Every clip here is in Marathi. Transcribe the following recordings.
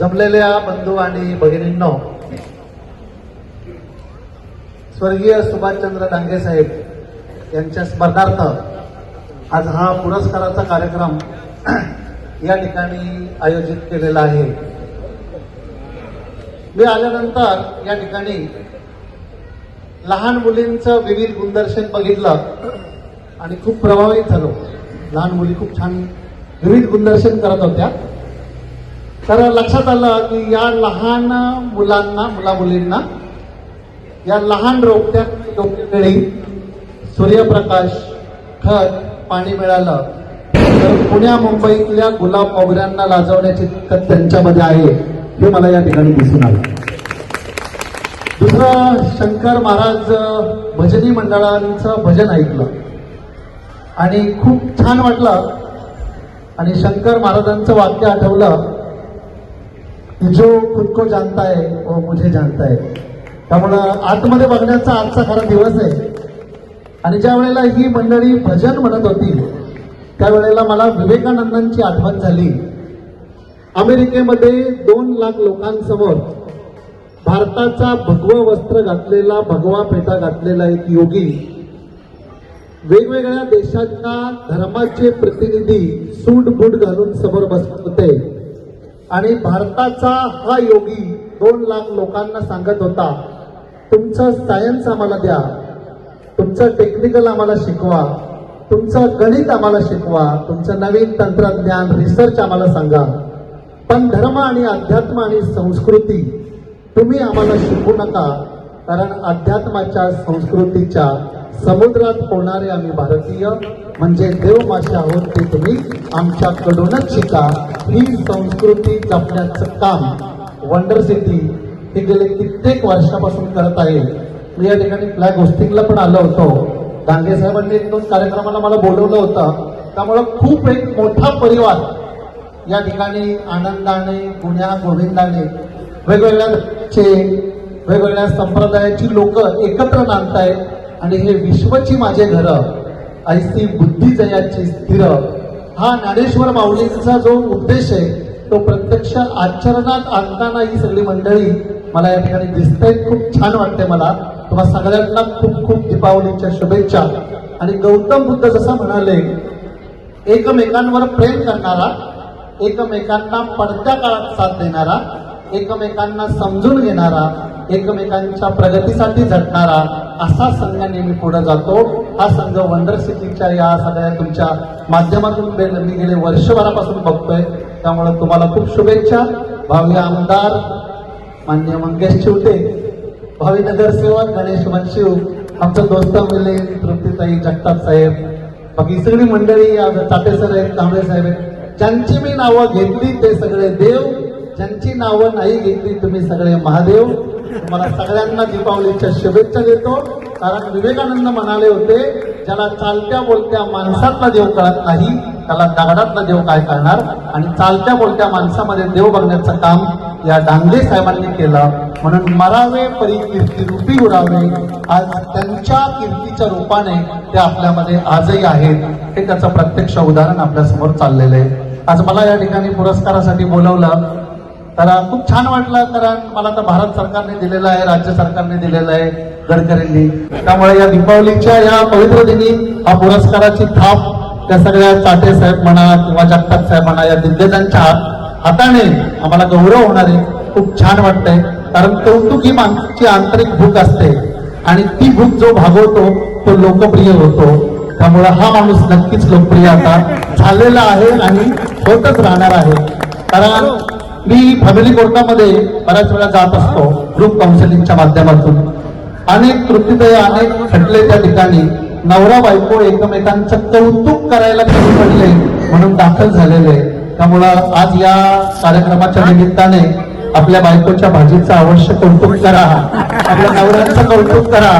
जमलेल्या बंधू आणि भगिनींनो स्वर्गीय सुभाषचंद्र डांगे साहेब यांच्या स्मरणार्थ आज हा पुरस्काराचा कार्यक्रम या ठिकाणी आयोजित केलेला आहे. मी आल्यानंतर या ठिकाणी लहान मुलींचं विविध गुणदर्शन बघितलं आणि खूप प्रभावित झालो. लहान मुली खूप छान विविध गुणदर्शन करत होत्या. तर लक्षात आलं की या लहान मुलांना मुला मुलींना या लहान रोपट्या वेळी सूर्यप्रकाश खत पाणी मिळालं. तर पुण्या मुंबईतल्या गुलाब मोगऱ्यांना लाजवण्याची ताकद त्यांच्यामध्ये आहे हे मला या ठिकाणी दिसून आलं. दुसरं शंकर महाराज भजनी मंडळांचं भजन ऐकलं. आणि खूप छान वाटलं. आणि शंकर महाराजांचं वाक्य आठवलं. की जो खुद को जानता है वो मुझे जानता है त्यामुळं आतमध्ये बघण्याचा आजचा खरा दिवस आहे. आणि ज्या वेळेला ही मंडळी भजन म्हणत होती त्यावेळेला मला विवेकानंदांची आठवण झाली. अमेरिकेमध्ये दोन लाख लोकांसमोर भारताचा भगवं वस्त्र घातलेला भगवा पेटा घातलेला एक योगी वेगवेगळ्या देशांच्या धर्माचे प्रतिनिधी सूट बूट घालून समोर बसत होते. आणि भारताचा हा योगी दोन लाख लोकांना सांगत होता तुमचं सायन्स आम्हाला द्या तुमचं टेक्निकल आम्हाला शिकवा तुमचं गणित आम्हाला शिकवा तुमचं नवीन तंत्रज्ञान रिसर्च आम्हाला सांगा. पण धर्म आणि अध्यात्म आणि संस्कृती तुम्ही आम्हाला शिकू नका कारण अध्यात्माच्या संस्कृतीच्या समुद्रात पोहणारे आम्ही भारतीय म्हणजे देव मासे आहोत ते तुम्ही आमच्याकडूनच शिका. ही संस्कृती जपण्याचं काम वंडर सिटी हे गेले कित्येक वर्षापासून करत आहे. मी या ठिकाणी फ्लॅग होस्टिंगला पण आलो होतो. डांगे साहेबांनी एक दोन कार्यक्रमाला मला बोलवलं होतं. त्यामुळं खूप एक मोठा परिवार या ठिकाणी आनंदाने गुण्या गोविंदाने वेगवेगळ्याचे वेगवेगळ्या संप्रदायाची लोक एकत्र नांदतायत. आणि हे विश्वची माझे घर ऐसी बुद्धी जयाची स्थिर हा ज्ञानेश्वर माऊलींचा जो उद्देश आहे तो प्रत्यक्ष आचरणात आणताना ही सगळी मंडळी मला या ठिकाणी दिसत खूप छान वाटते मला. तुम्हा सगळ्यांना खूप खूप दीपावलीच्या शुभेच्छा. आणि गौतम बुद्ध जसं म्हणाले एकमेकांवर प्रेम करणारा एकमेकांना पडत्या काळात साथ देणारा एकमेकांना समजून घेणारा एकमेकांच्या प्रगतीसाठी झटणारा असा संघ नेहमी पुढे जातो. हा संघ वंडर सिटीच्या या सगळ्या तुमच्या माध्यमातून मी गेले वर्षभरापासून बघतोय. त्यामुळे तुम्हाला खूप शुभेच्छा. भावी आमदार मान्य मंगेश चिवटे भावी नगरसेवक गणेश वनशिव आमचं दोस्त मिले तृप्तीताई जगताप साहेब बाकी सगळी मंडळी आज चाटे सर आहेत कांबळे साहेब आहेत. ज्यांची मी नावं घेतली ते सगळे देव ज्यांची नावं नाही घेतली तुम्ही सगळे महादेव. तुम्हाला सगळ्यांना दीपावलीच्या शुभेच्छा देतो. कारण विवेकानंद म्हणाले होते ज्याला चालत्या बोलत्या माणसातला देव कळत नाही त्याला दगडातला देव काय करणार? आणि चालत्या बोलत्या माणसामध्ये देव बघण्याचं काम या डांगले साहेबांनी केलं. म्हणून मरावे परी कीर्ती रूपी उडावे. आज त्यांच्या कीर्तीच्या रूपाने ते आपल्यामध्ये आजही आहेत. हे त्याचं प्रत्यक्ष उदाहरण आपल्यासमोर चाललेलं आहे. आज मला या ठिकाणी पुरस्कारासाठी बोलवलं. तर खूप छान वाटलं. कारण मला तर भारत सरकारने दिलेलं आहे राज्य सरकारने दिलेलं आहे गडकरींनी. त्यामुळे या दीपावलीच्या या पवित्र दिनी हा पुरस्काराची थाप त्या सगळ्या चाटे साहेब म्हणा किंवा जगताप साहेब म्हणा या दिग्गजांच्या हाताने आम्हाला गौरव होणार आहे खूप छान वाटतंय. कारण कौतुक ही माणसाची आंतरिक भूक असते आणि ती भूक जो भागवतो तो लोकप्रिय होतो. त्यामुळं हा माणूस नक्कीच लोकप्रिय आता झालेला आहे आणि होतच राहणार आहे. कारण मी फॅमिली कोर्टामध्ये बऱ्याच वेळा जात असतो ग्रुप काउन्सिलिंगच्या माध्यमातून. अनेक तृप्तीदय अनेक खटले त्या ठिकाणी. नवरा बायको एकमेकांचं कौतुक करायला कमी पडले म्हणून दाखल झालेले. त्यामुळं आज या कार्यक्रमाच्या निमित्ताने आपल्या बायकोच्या भाजीचं अवश्य कौतुक करा. आपल्या नवऱ्यांचं कौतुक करा.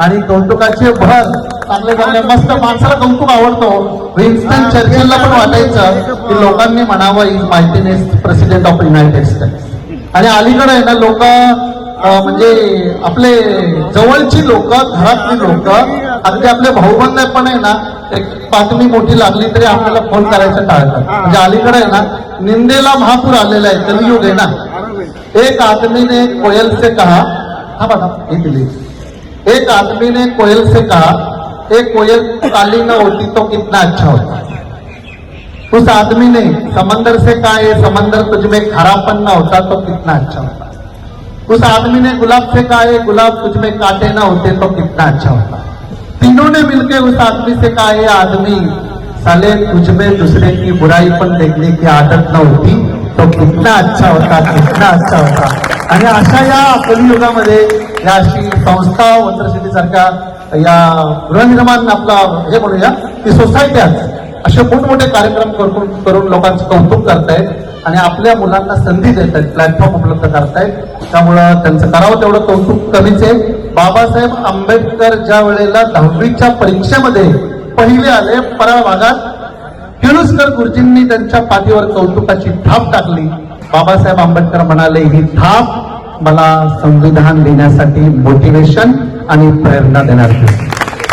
आणि कौतुकाचे भर चांगले चांगले मस्त माणसाला कौतुक आवडतो. विन्स्टन चर्चिलला पण वाटायचं की लोकांनी म्हणावं इज माहितीनेस प्रेसिडेंट ऑफ युनायटेड स्टेट्स आणि अलीकडे आहे ना लोक म्हणजे आपले जवळची लोक घरातली लोक अगदी आपले भाऊबंद पण आहे ना एक बातमी मोठी लागली तरी आपल्याला फोन करायचं टाळतात. म्हणजे अलीकडे आहे ना निंदेला महापूर आलेला आहे कलियुग आहे ना. एक आदमी ने कोयल से कहा हा बघा एक आदमी ने कोयल से कहा एक कोयल काली न होती तो कितना अच्छा होता। उस आदमी ने समंदर से कहा, ये समंदर तुझ में खारापन न होता तो कितना अच्छा होता। उस आदमी ने गुलाब से कहा, ये गुलाब तुझ में कांटे न होते तो कितना अच्छा होता। तीनों ने मिलकर उस आदमी से कहा, ये आदमी, साले तुझ में दूसरे की बुराई पर देखने की आदत न होती तो कितना अच्छा होता, कितना अच्छा होता। आणि अशा या कलियुगामध्ये या अशी संस्था वंत्रसिटी सारख्या या गृहनिर्माण आपला हे म्हणूया की सोसायट्या असे मोठमोठे कार्यक्रम करून करून लोकांचं कौतुक करतायत आणि आपल्या मुलांना संधी देत आहेत प्लॅटफॉर्म उपलब्ध करतायत. त्यामुळं त्यांचं करावं तेवढं कौतुक कमीच आहे. बाबासाहेब आंबेडकर ज्या वेळेला दहावीच्या परीक्षेमध्ये पहिले आले परळ भागात किरुस्कर गुरुजींनी त्यांच्या पाठीवर कौतुकाची थाप टाकली. बाबासाहेब आंबेडकर म्हणाले ही थाप मला संविधान लिहिण्यासाठी मोटिवेशन आणि प्रेरणा देणार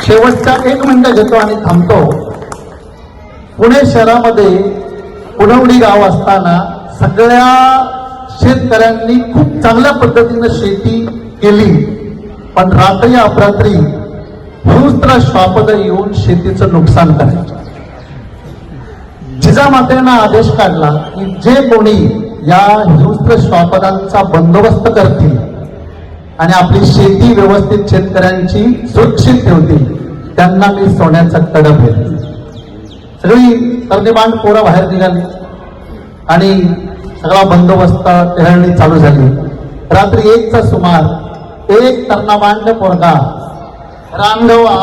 शेवटचा एक मिनिट घेतो आणि थांबतो. पुणे शहरामध्ये पुनवडी गाव असताना सगळ्या शेतकऱ्यांनी खूप चांगल्या पद्धतीनं शेती केली. पण रात्री अपरात्री हिंस्त्र श्वापद येऊन शेतीचं नुकसान करायचं. जिजामातेनं आदेश काढला की जे कोणी या हिंस्त्र श्वापदांचा बंदोबस्त करतील आणि आपली शेती व्यवस्थित शेतकऱ्यांची सुरक्षित ठेवतील. त्यांना मी सोन्याचा कडप घेईल सगळी तरदेबांड पोरं बाहेर निघाली. आणि सगळा बंदोबस्त टेहळणी चालू झाली. रात्री एकचा सुमार एक तरणबांड पोरगा रानगवा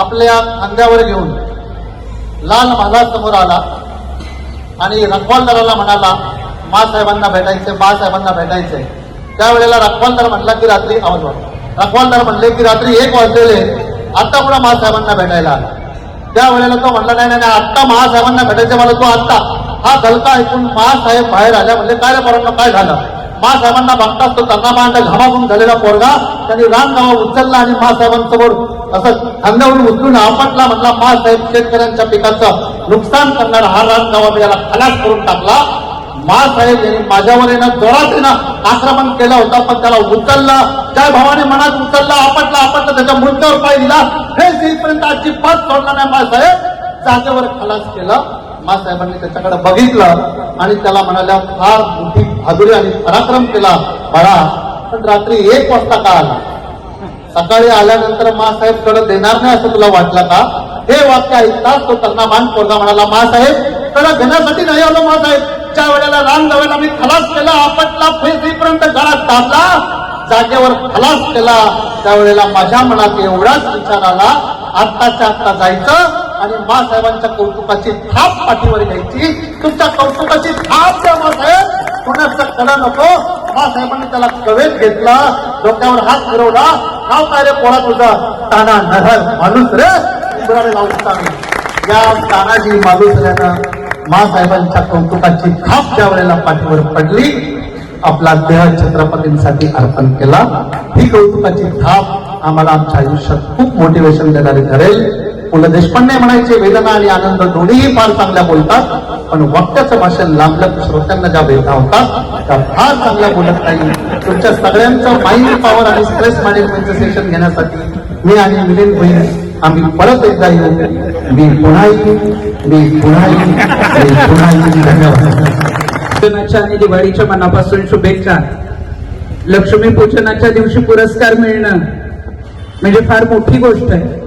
आपल्या खांद्यावर घेऊन लाल महालासमोर समोर आला आणि रखवालदाराला म्हणाला मासाहेबांना भेटायचे मासाहेबांना भेटायचे त्यावेळेला रखवालदार म्हटला की रात्री आवाज वाटला रखवालदार म्हणले की रात्री एक वाजलेले आता पुढे महासाहेबांना भेटायला आला? त्यावेळेला तो म्हटला नाही नाही आत्ता महासाहेबांना भेटायचं मला तो आत्ता हा गलका ऐकून महासाहेब बाहेर आल्या म्हणजे काय पोरांना काय झालं? महासाहेबांना बघताच तो त्यांना मांड घामाघूम झालेला पोरगा त्यांनी रानगावा उचलला आणि महासाहेबांसमोर असं खांद्यावरून उचलून आपटला म्हटला महासाहेब शेतकऱ्यांच्या पिकाचं नुकसान करणारा हा रानगावा मी याला खलास करून टाकला माळसाहेब यांनी माझ्यावर येणं जोरात येणं आक्रमण केलं होतं पण त्याला उचललं. त्या भावाने मनात उचलला आपटला आपटला त्याच्या मृत्यूवर पाय दिला. हे येईपर्यंत अजिबात सोडला नाही माळसाहेब जागेवर खलास केलं. मासाहेबांनी त्याच्याकडे बघितलं आणि त्याला म्हणाल्या फार मोठी भादुरी आणि पराक्रम केला. बरा पण रात्री एक वाजता का आला? सकाळी आल्यानंतर मासाहेबकडे देणार नाही असं तुला वाटलं का? हे वाक्य ऐकताच तो त्यांना मान पोरगा म्हणाला मासाहेबकडे घेण्यासाठी नाही आलो मासाहेब ज्या वेळेला राम गव्याला मी खलास केला आपटला फेस घरात टाकला जागेवर खलास केला. त्यावेळेला माझ्या मनात एवढाच विचार आला आत्ताच्या आत्ता जायचं आणि मासाहेबांच्या कौतुकाची थाप पाठीवर घ्यायची तुमच्या कौतुकाची थाप द्या मासाहेब कोणाचं कडा नको मासाहेबांनी त्याला कवेत घेतला डोक्यावर हात फिरवला. नाव काय रे कोणा तुझा? ताना नगर माणूस रे. लावून या तानाजी मालुसऱ्यानं मासाहेबांच्या कौतुकाची खाप त्या वेळेला पाठीवर पडली आपला देह छत्रपतींसाठी अर्पण केला. ही कौतुकाची थाप आम्हाला आमच्या आयुष्यात खूप मोटिवेशन देणारी ठरेल. पु ल देशपांडे म्हणायचे वेदना आणि आनंद दोन्हीही फार चांगल्या बोलतात पण वक्त्याचं भाषण लांबलं श्रोत्यांना ज्या वेदना होतात त्या फार चांगल्या बोलत नाही. तुमच्या सगळ्यांचं माइंड पॉवर आणि स्ट्रेस मॅनेजमेंटचं सेशन घेण्यासाठी मी आणि मिलिंद भाई आम्ही परत एकदा येऊ. मी पुन्हा येईन मी पुन्हा येईन मी पुन्हा येईन धन्यवाद आणि दिवाळीच्या मनापासून शुभेच्छा. लक्ष्मी पूजनाच्या दिवशी पुरस्कार मिळणं म्हणजे फार मोठी गोष्ट आहे.